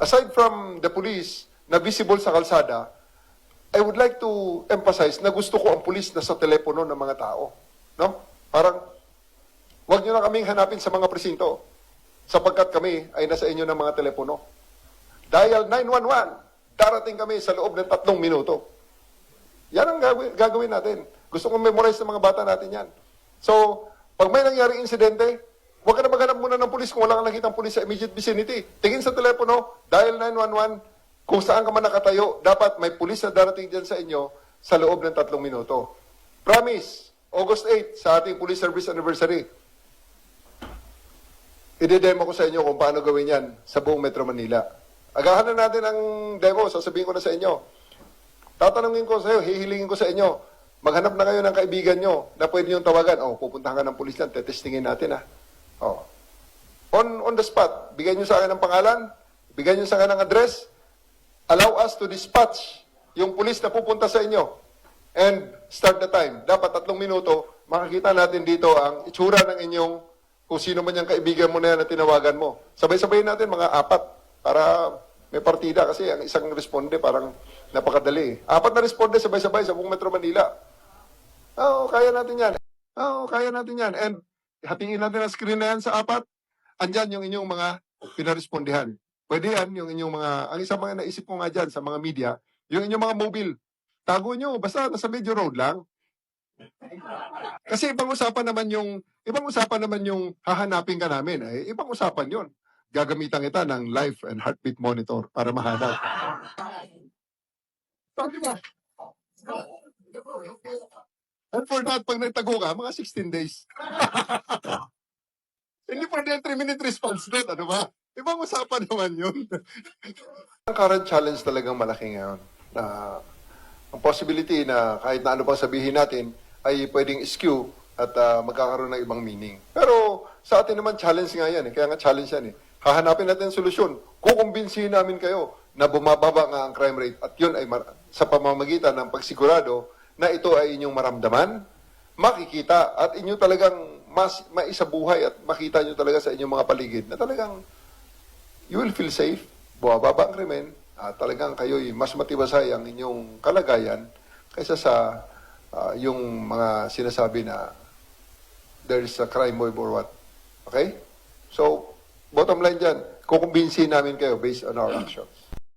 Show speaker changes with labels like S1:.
S1: aside from the police na visible sa kalsada, I would like to emphasize na gusto ko ang pulis na sa telepono ng mga tao. No? Parang, wag nyo na kaming hanapin sa mga presinto sapagkat kami ay nasa inyo ng mga telepono. Dial 911, darating kami sa loob ng tatlong minuto. Yan ang gagawin natin. Gusto kong memorize ng mga bata natin yan. So, pag may nangyari insidente, huwag ka na maghanap muna ng pulis kung wala kang nakitang pulis sa immediate vicinity. Tingin sa telepono, dial 911, kung saan ka man nakatayo, dapat may pulis na darating dyan sa inyo sa loob ng tatlong minuto. Promise, August 8, sa ating police service anniversary, Ide-demo ko sa inyo kung paano gawin yan sa buong Metro Manila. Agahan na natin ang demo, sasabihin ko na sa inyo. Tatanungin ko sa iyo, hihilingin ko sa inyo, maghanap na kayo ng kaibigan nyo na pwede nyo tawagan. Oh, pupuntahan ka ng pulis lang, tetestingin natin ah. Oh. On, on the spot, bigyan nyo sa akin ng pangalan, bigyan nyo sa akin ng address, allow us to dispatch yung pulis na pupunta sa inyo. And start the time. Dapat tatlong minuto, makakita natin dito ang itsura ng inyong kung sino man yung kaibigan mo na yan na tinawagan mo. Sabay-sabay natin mga apat para may partida kasi ang isang responde parang napakadali. Apat na responde sabay-sabay sa buong Metro Manila. Oo, kaya natin yan. Oo, kaya natin yan. And hatingin natin ang screen na yan sa apat. Andyan yung inyong mga pinarespondihan. Pwede yan, yung inyong mga, ang isang mga naisip ko nga dyan sa mga media, yung inyong mga mobile. Tago nyo, basta nasa medyo road lang. Kasi ibang usapan naman yung, ibang usapan naman yung hahanapin ka namin. Eh, ibang usapan yon. Gagamitan kita ng life and heartbeat monitor para mahanap. Ba? And for that, pag nagtago ka, mga 16 days. Hindi pwede yung 3-minute response rate, ano ba? Ibang usapan naman yun. Ang current challenge talagang malaki ngayon. Na ang possibility na kahit na ano pang sabihin natin ay pwedeng skew at ah, magkakaroon ng ibang meaning. Pero sa atin naman challenge nga yan. Eh. Kaya nga challenge yan eh. Hahanapin natin solusyon. Kukumbinsihin namin kayo na bumababa nga ang crime rate at yun ay sa pamamagitan ng pagsigurado na ito ay inyong maramdaman, makikita at inyo talagang mas maisabuhay at makita nyo talaga sa inyong mga paligid na talagang you will feel safe, buwababa ang krimen, at talagang kayo'y mas matibasay ang inyong kalagayan kaysa sa ah, yung mga sinasabi na there is a crime wave or what. Okay? So, bottom line dyan, kukumbinsin namin kayo based on our actions.